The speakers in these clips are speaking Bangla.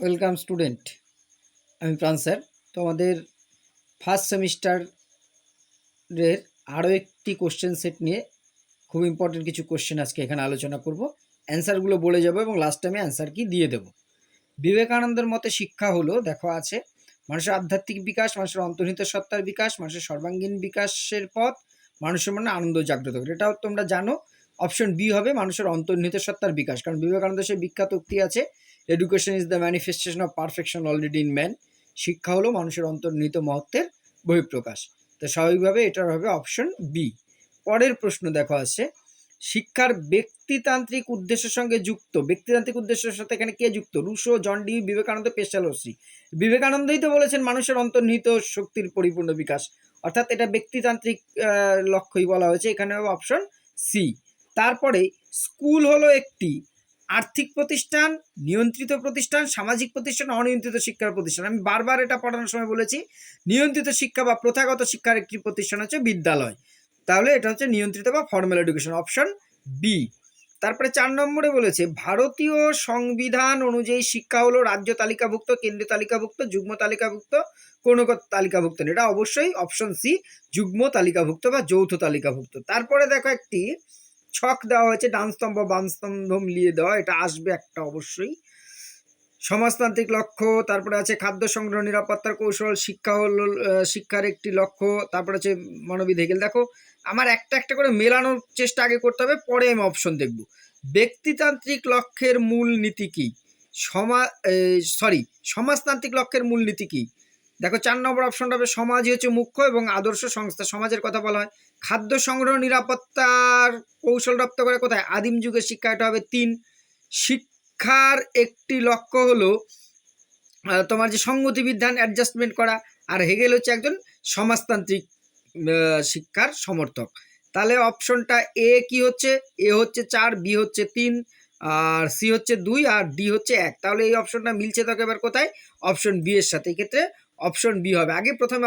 ওয়েলকাম স্টুডেন্ট, আমি প্রাণ স্যার। তো আমাদের ফার্স্ট সেমিস্টারের আরও একটি কোশ্চেন সেট নিয়ে খুব ইম্পর্টেন্ট কিছু কোশ্চেন আজকে এখানে আলোচনা করব। অ্যান্সারগুলো বলে যাব এবং লাস্ট টাইমে অ্যান্সার কি দিয়ে দেব। বিবেকানন্দের মতে শিক্ষা হলো, দেখো আছে, মানুষের আধ্যাত্মিক বিকাশ, মানুষের অন্তর্নিহিত সত্তার বিকাশ, মানুষের সর্বাঙ্গীন বিকাশের পথ, মানুষের মনে আনন্দ জাগ্রত করে। এটাও তোমরা জানো অপশন বি হবে মানুষের অন্তর্নিহিত সত্তার বিকাশ। কারণ বিবেকানন্দ সে বিখ্যাত উক্তি আছে education is the manifestation of perfection already in man শিক্ষা হলো মানুষের অন্তর্নিহিত মহত্বের বহিঃপ্রকাশ। তো স্বাভাবিকভাবে এটার হবে অপশন বি পরের প্রশ্ন দেখো আছে। শিক্ষার ব্যক্তিতান্ত্রিক উদ্দেশ্যের সঙ্গে যুক্ত। ব্যক্তিতান্ত্রিক উদ্দেশ্যের সাথে এখানে কে যুক্ত? রুশো, জন ডি, বিবেকানন্দ পেশালশ্রী বিবেকানন্দই তো বলেছেন মানুষের অন্তর্নিহিত শক্তির পরিপূর্ণ বিকাশ। অর্থাৎ এটা ব্যক্তিতান্ত্রিক লক্ষ্যই বলা হয়েছে। এখানে হবে অপশন সি তারপরে, স্কুল হলো একটি। আর্থিক প্রতিষ্ঠান, নিয়ন্ত্রিত প্রতিষ্ঠান, সামাজিক প্রতিষ্ঠান, অনিয়ন্ত্রিত শিক্ষার প্রতিষ্ঠান। আমি বারবার এটা পড়ানোর সময় বলেছি, নিয়ন্ত্রিত শিক্ষা বা প্রথাগত শিক্ষার একটি প্রতিষ্ঠান হচ্ছে বিদ্যালয়। তাহলে এটা হচ্ছে নিয়ন্ত্রিত বা ফর্মাল এডুকেশন অপশন বি তারপরে চার নম্বরে বলেছে, ভারতীয় সংবিধান অনুযায়ী শিক্ষা হলো রাজ্য তালিকাভুক্ত কেন্দ্রীয় তালিকাভুক্ত, যুগ্ম তালিকাভুক্ত, কোনো তালিকাভুক্ত এটা অবশ্যই অপশন সি যুগ্ম তালিকাভুক্ত বা যৌথ তালিকাভুক্ত। তারপরে দেখো একটি ছক দেওয়া হয়েছে, ডান স্তম্ভ, বাম স্তম্ভ মিলিয়ে দেওয়া, এটা আসবে একটা অবশ্যই। সমাজতান্ত্রিক লক্ষ্য, তারপরে আছে খাদ্য সংগ্রহ, নিরাপত্তার কৌশল, শিক্ষা হল শিক্ষার একটি লক্ষ্য, তারপরে আছে মানবিক হেগেল। দেখো, আমার একটা একটা করে মেলানোর চেষ্টা আগে করতে হবে, পরে আমি অপশন দেখব। ব্যক্তিতান্ত্রিক লক্ষ্যের মূল নীতি কী? সমা সরি সমাজতান্ত্রিক লক্ষ্যের মূল নীতি কী? দেখো, চার নম্বর অপশনটা হবে সমাজই হচ্ছে মুখ্য এবং আদর্শ সংস্থা। সমাজের কথা বলা হয়। খাদ্য সংগ্রহ নিরাপত্তার কৌশল রপ্ত করে কোথায়? আদিম যুগের শিক্ষা, এটা হবে তিন। শিক্ষার একটি লক্ষ্য হলো তোমার যে সংগতি বিধান অ্যাডজাস্টমেন্ট করা। আর হেগেল হচ্ছে একজন সমাজতান্ত্রিক শিক্ষার সমর্থক। তাহলে অপশনটা এ কি হচ্ছে? এ হচ্ছে চার, বি হচ্ছে তিন, আর সি হচ্ছে দুই, আর ডি হচ্ছে এক। তাহলে এই অপশনটা মিলছে তোকে এবার কোথায়? অপশন বি এর সাথে। এক্ষেত্রে অপশন বি হবে। আগে প্রথমে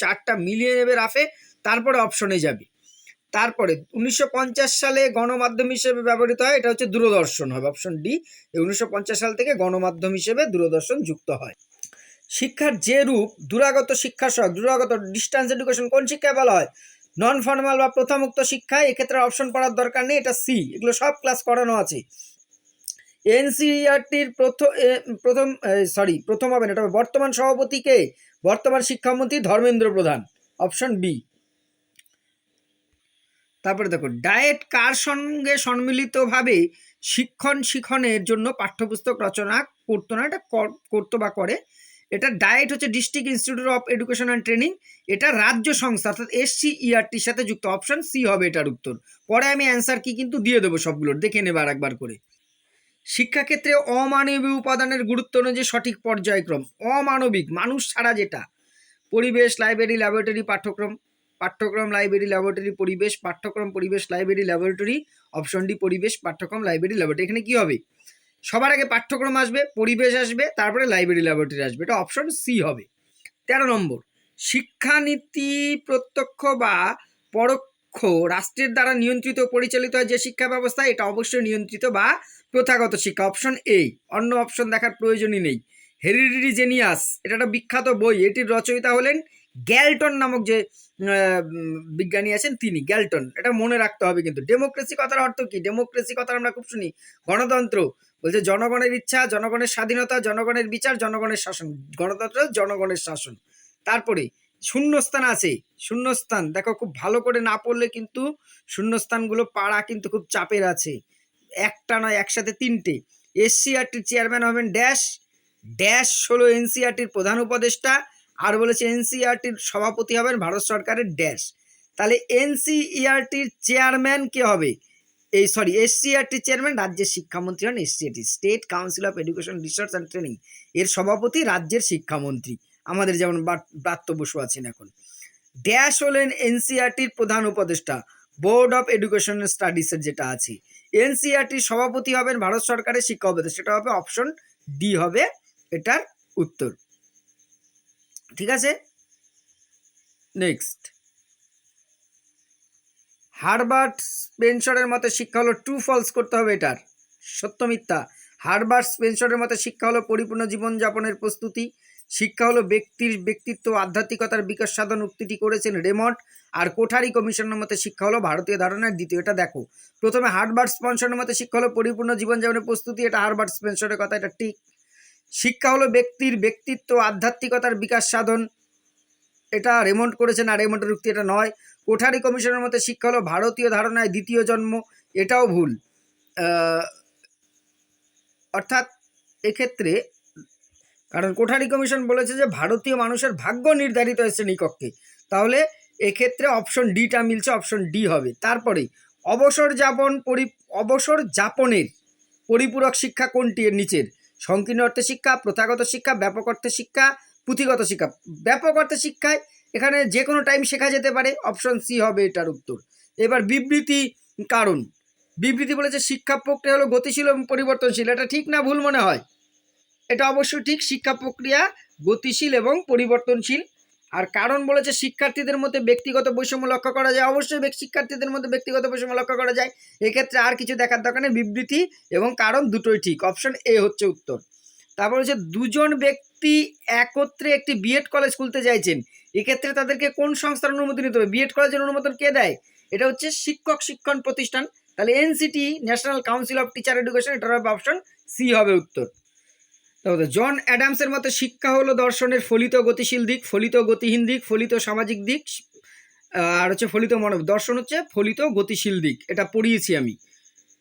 চারটা মিলিয়ে নেবে রাফে, তারপরে অপশনে যাবে। তারপরে উনিশশো পঞ্চাশ সালে গণমাধ্যম হিসেবে ব্যবহৃত হয়, এটা হচ্ছে দূরদর্শন হবে অপশন ডি উনিশশো পঞ্চাশ সাল থেকে গণমাধ্যম হিসেবে দূরদর্শন যুক্ত হয়। শিক্ষার যে রূপ, দূরাগত শিক্ষা সহ দূরাগত ডিস্টেন্স এডুকেশন কোন শিক্ষায় বলা হয়? নন ফর্মাল বা প্রথামুক্ত শিক্ষায় এক্ষেত্রে অপশন পড়ার দরকার নেই, এটা সি এগুলো সব ক্লাস করানো আছে। এনসিইআরটির প্রথম প্রথম সরি প্রথম হবে না, এটা হবে বর্তমান সভাপতিকে বর্তমান শিক্ষামন্ত্রী ধর্মেন্দ্র প্রধান অপশন বি তারপরে দেখো ডায়েট কার সঙ্গে সম্মিলিতভাবে শিক্ষণ শিখনের জন্য পাঠ্যপুস্তক রচনা করতো না? এটা কর- করতো বা করে। এটা ডায়েট হচ্ছে district institute of education and training এটা রাজ্য সংস্থা, অর্থাৎ এসসিইআরটির সাথে যুক্ত। অপশন সি হবে এটার উত্তর। পরে আমি অ্যান্সার কি কিন্তু দিয়ে দেবো সবগুলোর, দেখে নেবে আর একবার করে। শিক্ষাক্ষেত্রে অমানবীয় উপাদানের গুরুত্ব অনুযায়ী সঠিক পর্যায়ক্রম, অমানবিক, মানুষ ছাড়া যেটা। পরিবেশ লাইব্রেরি ল্যাবরেটরি পাঠ্যক্রম পাঠ্যক্রম লাইব্রেরি ল্যাবরেটরি পরিবেশ, পাঠ্যক্রম, পরিবেশ লাইব্রেরি ল্যাবরেটরি অপশন ডি পরিবেশ, পাঠ্যক্রম লাইব্রেরি ল্যাবরেটরি এখানে কি হবে? সবার আগে পাঠ্যক্রম আসবে, পরিবেশ আসবে, তারপরে লাইব্রেরি ল্যাবরেটরি আসবে। এটা অপশন সি হবে। তেরো নম্বর, শিক্ষানীতি প্রত্যক্ষ বা পরোক্ষ রাষ্ট্রের দ্বারা নিয়ন্ত্রিত পরিচালিত যে শিক্ষা ব্যবস্থা, এটা অবশ্যই নিয়ন্ত্রিত বা প্রথাগত শিক্ষা অপশন এ অন্য অপশন দেখার প্রয়োজনই নেই। হেরিডিটি জেনিয়াস, এটা একটা বিখ্যাত বই, এটির রচয়িতা হলেন গ্যালটন নামক যে বিজ্ঞানী আছেন তিনি, গ্যালটন। এটা মনে রাখতে হবে কিন্তু। ডেমোক্রেসি কথার অর্থ কি? ডেমোক্রেসি কথা আমরা খুব শুনি। গণতন্ত্র বলছে জনগণের ইচ্ছা, জনগণের স্বাধীনতা, জনগণের বিচার, জনগণের শাসন। গণতন্ত্র জনগণের শাসন। তারপরে শূন্যস্থান আছে। শূন্যস্থান, দেখো, খুব ভালো করে না পড়লে কিন্তু শূন্যস্থানগুলো পাড়া কিন্তু খুব চাপের আছে। একটা নয়, একসাথে তিনটে। এসসিআরটির চেয়ারম্যান হবেন ড্যাশ। ড্যাশ হলো এনসিআরটির প্রধান উপদেষ্টা। আর বলেছে এনসিআরটির সভাপতি হবেন ভারত সরকারের ড্যাশ। তাহলে এনসিইআরটির চেয়ারম্যান কে হবে? এই সরি এসসিআরটির চেয়ারম্যান রাজ্যের শিক্ষামন্ত্রী হন SCRT. State council of education research and training. এর সভাপতি রাজ্যের শিক্ষামন্ত্রী। আমাদের যেমন ব্রাত- ব্রাত্য বসু আছেন এখন। ড্যাশ হলেন এনসিআরটির প্রধান উপদেষ্টা। বোর্ড অফ এডুকেশন স্টাডিসের যেটা আছে। এনসিআরটির সভাপতি হবেন ভারত সরকারের শিক্ষা উপদেষ্টা। সেটা হবে অপশন ডি হবে এটার উত্তর। ঠিক আছে? নেক্সট হারবার্ট স্পেন্সরের মতে শিক্ষা হলো ট্রু ফলস করতে হবে এটার। সত্য মিথ্যা। হারবার্ট স্পেন্সরের মতে শিক্ষা হলো পরিপূর্ণ জীবনযাপনের প্রস্তুতি। শিক্ষা হলো ব্যক্তির, ব্যক্তিত্ব আধ্যাত্মিকতার বিকাশ সাধন উক্তিটি করেছেন রেমন্ড। আর কোঠারি কমিশনের মতে শিক্ষা হলো ভারতীয় ধারণার দ্বিতীয় এটা দেখো। প্রথমে হার্বার্ট স্পেন্সরের মতে শিক্ষা হলো পরিপূর্ণ জীবনযাপনের প্রস্তুতি, এটা হার্বার্ট স্পেন্সরের কথা, এটা ঠিক। শিক্ষা হলো ব্যক্তির, ব্যক্তিত্ব আধ্যাত্মিকতার বিকাশ সাধন, এটা রেমন্ড করেছেন, আর রেমন্ডের উক্তি এটা নয়। কোঠারি কমিশনের মতে শিক্ষা হলো ভারতীয় ধারণায় দ্বিতীয় জন্ম, এটাও ভুল। অর্থাৎ এক্ষেত্রে কারণ কোঠারি কমিশন বলেছে যে ভারতীয় মানুষের ভাগ্য নির্ধারিত হয় শ্রেণীকক্ষে তাহলে এক্ষেত্রে অপশন ডিটা মিলছে, অপশন ডি হবে। তারপরে, অবসর যাপন পরি, অবসর যাপনের পরিপূরক শিক্ষা কোনটি এর নিচের? সংকীর্ণ অর্থে শিক্ষা, প্রথাগত শিক্ষা, ব্যাপক অর্থে শিক্ষা, পুঁথিগত শিক্ষা। ব্যাপক অর্থে শিক্ষায় এখানে যে কোনো টাইম শেখা যেতে পারে, অপশন সি হবে এটার উত্তর। এবার বিবৃতি কারণ। বিবৃতি বলেছে, শিক্ষা প্রক্রিয়া হলো গতিশীল এবং পরিবর্তনশীল। এটা ঠিক না, ভুল মনে হয়। এটা অবশ্যই ঠিক শিক্ষা প্রক্রিয়া গতিশীল এবং পরিবর্তনশীল। আর কারণ বলেছে শিক্ষার্থীদের মধ্যে ব্যক্তিগত বৈষম্য লক্ষ্য করা যায়। অবশ্যই শিক্ষার্থীদের মধ্যে ব্যক্তিগত বৈষম্য লক্ষ্য করা যায়। এক্ষেত্রে আর কিছু দেখার দরকার নেই। বিবৃতি এবং কারণ দুটোই ঠিক। অপশন এ হচ্ছে উত্তর। তারপর হচ্ছে, দুজন ব্যক্তি একত্রে একটি বিএড কলেজ খুলতে চাইছেন। এক্ষেত্রে তাদেরকে কোন সংস্থার অনুমতি নিতে হবে? বিএড কলেজের অনুমোদন কে দেয়? এটা হচ্ছে শিক্ষক শিক্ষণ প্রতিষ্ঠান। তাহলে NCT national council of teacher education এটার হবে অপশন সি হবে উত্তর। জন অ্যাডামসের মতে শিক্ষা হলো দর্শনের ফলিত গতিশীল দিক, ফলিত গতিহীন দিক, ফলিত সামাজিক দিক আর হচ্ছে ফলিত মানব দর্শন হচ্ছে ফলিত গতিশীল দিক, এটা পড়িয়েছি আমি।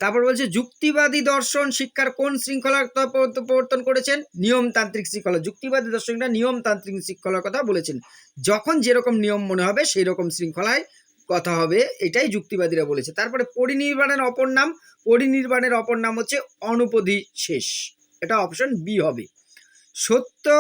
তারপর বলছে, যুক্তিবাদী দর্শন শিক্ষার কোন শৃঙ্খলার প্রবর্তন করেছেন? নিয়মতান্ত্রিক শৃঙ্খলা, যুক্তিবাদী দর্শনটা নিয়মতান্ত্রিক শৃঙ্খলার কথা বলেছেন। যখন যেরকম নিয়ম মনে হবে সেই রকম শৃঙ্খলায় কথা হবে, এটাই যুক্তিবাদীরা বলেছে। তারপরে পরিনির্বাণের অপর নাম, পরিনির্বাণের অপর নাম হচ্ছে অনুপধি শেষ। এটা অপশন বি হবে। সত্য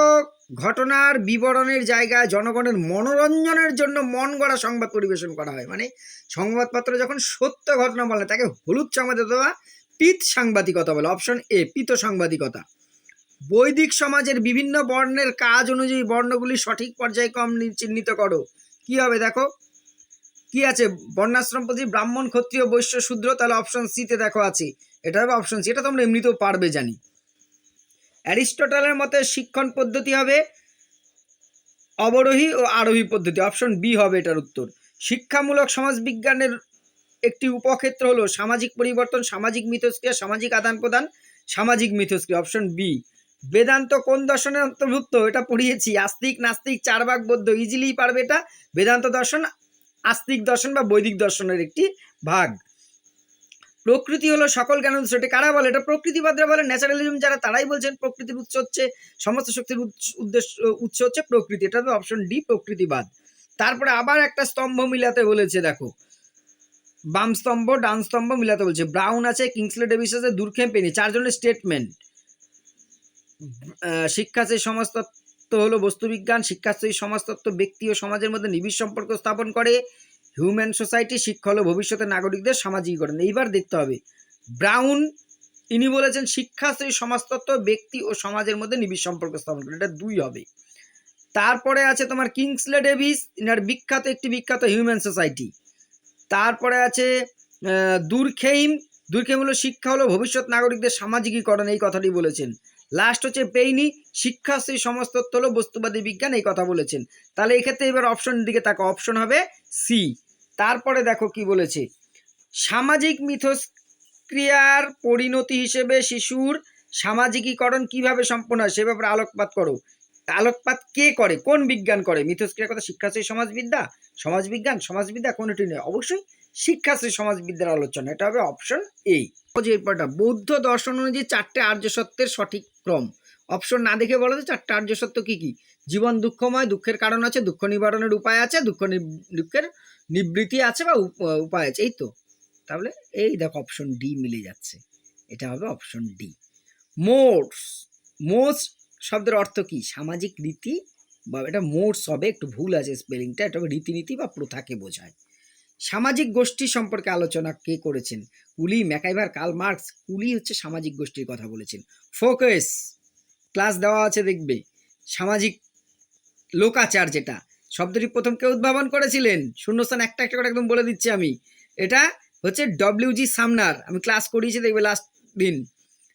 ঘটনার বিবরণের জায়গায় জনগণের মনোরঞ্জনের জন্য মন গড়া সংবাদ পরিবেশন করা হয়। মানে সংবাদপত্র যখন সত্য ঘটনা বলে, তাকে হলুদ সংবাদ অথবা পিত সাংবাদিকতা বলে অপশন এ পিত সাংবাদিকতা। বৈদিক সমাজের বিভিন্ন বর্ণের কাজ অনুযায়ী বর্ণগুলি সঠিক পর্যায়ক্রম নি- চিহ্নিত করো। কি হবে দেখো? কি আছে? বর্ণাশ্রম প্রতি ব্রাহ্মণ ক্ষত্রিয় বৈশ্য শূদ্র, তাহলে অপশন সিতে দেখো আছে। এটা হবে অপশন সি এটা তোমরা এমনিতেও পারবে জানি। অ্যারিস্টটলের মতে শিক্ষণ পদ্ধতি হবে অবরোহী ও আরোহী পদ্ধতি অপশন বি হবে এটার উত্তর। শিক্ষামূলক সমাজবিজ্ঞানের একটি উপক্ষেত্র হলো সামাজিক পরিবর্তন, সামাজিক মিথস্ক্রিয়া, সামাজিক আদান প্রদান সামাজিক মিথস্ক্রিয়া অপশন বি বেদান্ত কোন দর্শনের অন্তর্ভুক্ত? এটা পড়িয়েছি, আস্তিক, নাস্তিক চার ভাগ বৌদ্ধ ইজিলি পারবে এটা। বেদান্ত দর্শন, আস্তিক দর্শন বা বৈদিক দর্শনের একটি ভাগ। প্রকৃতি হলো সকল জ্ঞান উৎস। এটা কারা বলে? এটা প্রকৃতিবাদরা বলে, ন্যাচারালিজম যারা তারাই বলছেন, প্রকৃতির উৎস হচ্ছে, সমস্ত শক্তির উদ্দেশ্য, উৎস হচ্ছে প্রকৃতি। এটা হবে অপশন ডি প্রকৃতিবাদ। তারপরে আবার একটা স্তম্ভ মিলাতে বলেছে, দেখো। বাম স্তম্ভ, ডান স্তম্ভ মিলাতে বলছে। ব্রাউন আছে, কিংসলে ডেভিস আছে, দুর্খেম পেনি, চারজনের স্টেটমেন্ট শিক্ষাশ্রী সমাজতত্ত্ব হলো বস্তুবিজ্ঞান শিক্ষা সেই সমাজতত্ত্ব ব্যক্তি ও সমাজের মধ্যে নিবিড় সম্পর্ক স্থাপন করে। হিউম্যান সোসাইটি, শিক্ষা হলো ভবিষ্যতের নাগরিকদের সামাজিকীকরণ। এইবার দেখতে হবে, ব্রাউন, ইনি বলেছেন শিক্ষাশ্রী সমাজতত্ত্ব, ব্যক্তি ও সমাজের মধ্যে নিবিড় সম্পর্ক স্থাপন করে। এটা দুই হবে। তারপরে আছে তোমার কিংসলে ডেভিস, ইনার বিখ্যাত, একটি বিখ্যাত হিউম্যান সোসাইটি। তারপরে আছে দুর্খেইম। দুর্খেইম হলো, শিক্ষা হলো, ভবিষ্যৎ নাগরিকদের সামাজিকীকরণ, এই কথাটি বলেছেন। লাস্ট হচ্ছে পেইনি শিক্ষাশ্রী সমাজতত্ত্ব হলো, বস্তুবাদী বিজ্ঞান, এই কথা বলেছেন। তাহলে এক্ষেত্রে এবার অপশন দিকে তাকে অপশন হবে সি তারপরে দেখো কি বলেছে। সামাজিক মিথস্ক্রিয়ার পরিণতি হিসেবে শিশুর সামাজিকীকরণ কীভাবে সম্পন্ন হয় সে ব্যাপারে আলোকপাত করো। আলোকপাত কে করে? কোন বিজ্ঞান করে? মিথস্ক্রিয়ার কথা শিক্ষাশ্রী সমাজবিদ্যা? সমাজবিজ্ঞান, সমাজবিদ্যা কোনটি নয়। অবশ্যই শিক্ষাশ্রী সমাজবিদ্যার আলোচনা। এটা হবে অপশন এই এরপরটা বৌদ্ধ দর্শন অনুযায়ী চারটে আর্য সত্যের সঠিক ক্রম। অপশন না দেখে বলো তো, চারটে আর্য সত্য কি কি? জীবন দুঃখময়, দুঃখের কারণ আছে, দুঃখ নিবারণের উপায় আছে, দুঃখ দুঃখের নিবৃত্তি আছে বা উপ- উপায় আছে, এই তো। তাহলে এই দেখো অপশন ডি মিলে যাচ্ছে। এটা হবে অপশন ডি মোটস মোটস শব্দের অর্থ কি? সামাজিক রীতি বা এটা মোটস হবে, একটু ভুল আছে স্পেলিংটা এটা রীতিনীতি বা প্রথাকে বোঝায়। সামাজিক গোষ্ঠী সম্পর্কে আলোচনা কে করেছেন? কুলি, ম্যাকাইভার, কার্ল মার্কস। কুলি হচ্ছে সামাজিক গোষ্ঠীর কথা বলেছেন। ফোকাস, ক্লাস দেওয়া আছে দেখবে। সামাজিক লোকাচার যেটা। শব্দটি প্রথম কে উদ্ভাবন করেছিলেন? শূন্যস্থান একটা একটা করে একদম বলে দিচ্ছি আমি। এটা হচ্ছে ডব্লিউ জি সামনার। আমি ক্লাস করিয়েছি, দেখবে লাস্ট দিন।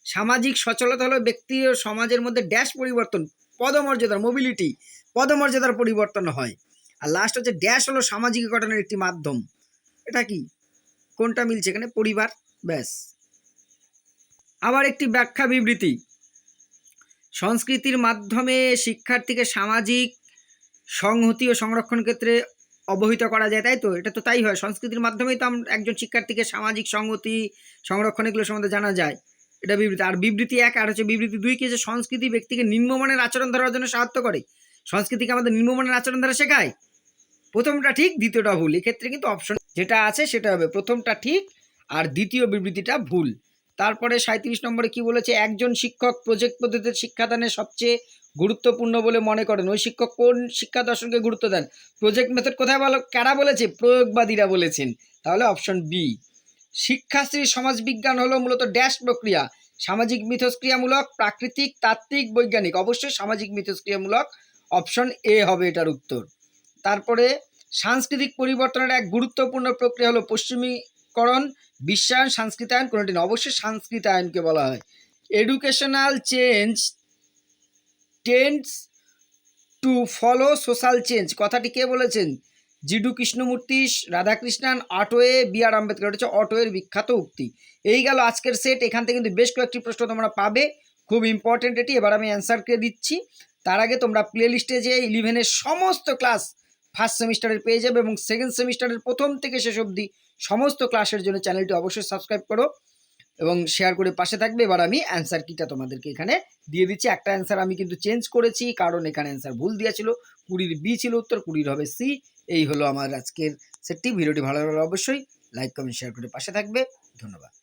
সামাজিক সচলতা হলো ব্যক্তি ও সমাজের মধ্যে ড্যাশ পরিবর্তন, পদমর্যাদার মোবিলিটি পদমর্যাদার পরিবর্তন হয়। আর লাস্ট হচ্ছে ড্যাশ হলো সামাজিক গঠনের একটি মাধ্যম। এটা কি? কোনটা মিলছে এখানে? পরিবার, ব্যাস। আবার একটি ব্যাখ্যা বিবৃতি সংস্কৃতির মাধ্যমে শিক্ষার্থীকে সামাজিক সংহতি ও সংরক্ষণ ক্ষেত্রে অবহিত করা যায়, তাই তো? এটা তো তাই হয়। সংস্কৃতির মাধ্যমেই তো আমরা একজন শিক্ষার্থীকে সামাজিক সংহতি, সংরক্ষণ এগুলো সম্বন্ধে জানা যায়। এটা বিবৃতি, আর বিবৃতি এক, আর হচ্ছে বিবৃতি দুই কি যে সংস্কৃতি ব্যক্তিকে নিম্নমানের আচরণ ধরার জন্য সাহায্য করে? সংস্কৃতিকে আমাদের নিম্নমানের আচরণ ধরা শেখায়? প্রথমটা ঠিক, দ্বিতীয়টা ভুল। এক্ষেত্রে কিন্তু অপশন যেটা আছে সেটা হবে প্রথমটা ঠিক, আর দ্বিতীয় বিবৃতিটা ভুল। তারপরে সাঁত্রিশ নম্বরে কি বলেছে? একজন শিক্ষক প্রজেক্ট পদ্ধতিতে শিক্ষাদানে সবচেয়ে গুরুত্বপূর্ণ বলে মনে করেন। ওই শিক্ষক কোন শিক্ষা দর্শনকে গুরুত্ব দেন? প্রজেক্ট মেথড কোথায় বলো কারা বলেছে? প্রয়োগবাদীরা বলেছেন। তাহলে অপশন বি শিক্ষাশ্রী সমাজবিজ্ঞান হলো মূলত ড্যাশ প্রক্রিয়া। সামাজিক মিথস্ক্রিয়ামূলক, প্রাকৃতিক, তাত্ত্বিক, বৈজ্ঞানিক। অবশ্যই সামাজিক মিথস্ক্রিয়ামূলক অপশন এ হবে এটার উত্তর। তারপরে সাংস্কৃতিক পরিবর্তনের এক গুরুত্বপূর্ণ প্রক্রিয়া হলো পশ্চিমীকরণ, বিশ্বায়ন, সাংস্কৃতায়ন। কোনোটি না? অবশ্যই সংস্কৃতায়নকে বলা হয়। Educational change tends to follow social change. কথাটি কে বলেছেন? Jiddu Krishnamurti, Radhakrishnan, Ottaway, B R Ambedkar. এটা হচ্ছে অটোয়ের বিখ্যাত উক্তি। এই গেল আজকের সেট। এখান থেকে কিন্তু বেশ কয়েকটি প্রশ্ন তোমরা পাবে। খুব ইম্পর্টেন্ট এটি। এবার আমি অ্যান্সারকে দিচ্ছি। তার আগে তোমরা প্লে লিস্টে যে ইলেভেনের সমস্ত ক্লাস ফার্স্ট সেমিস্টারের পেয়ে যাবে এবং সেকেন্ড সেমিস্টারের প্রথম থেকে শেষ অবধি সমস্ত ক্লাসের জন্য চ্যানেলটি অবশ্যই সাবস্ক্রাইব করো। এবং শেয়ার করে পাশে থাকবে। এবার আমি অ্যান্সার কিটা তোমাদেরকে এখানে দিয়ে দিচ্ছি। একটা অ্যান্সার আমি কিন্তু চেঞ্জ করেছি, কারণ এখানে অ্যান্সার ভুল দিয়েছিল। কুড়ির বি ছিল উত্তর, কুড়ির হবে সি এই হলো আমার আজকের সেটটি ভিডিওটি ভালো লাগলে অবশ্যই লাইক কমেন্ট শেয়ার করে পাশে থাকবে। ধন্যবাদ।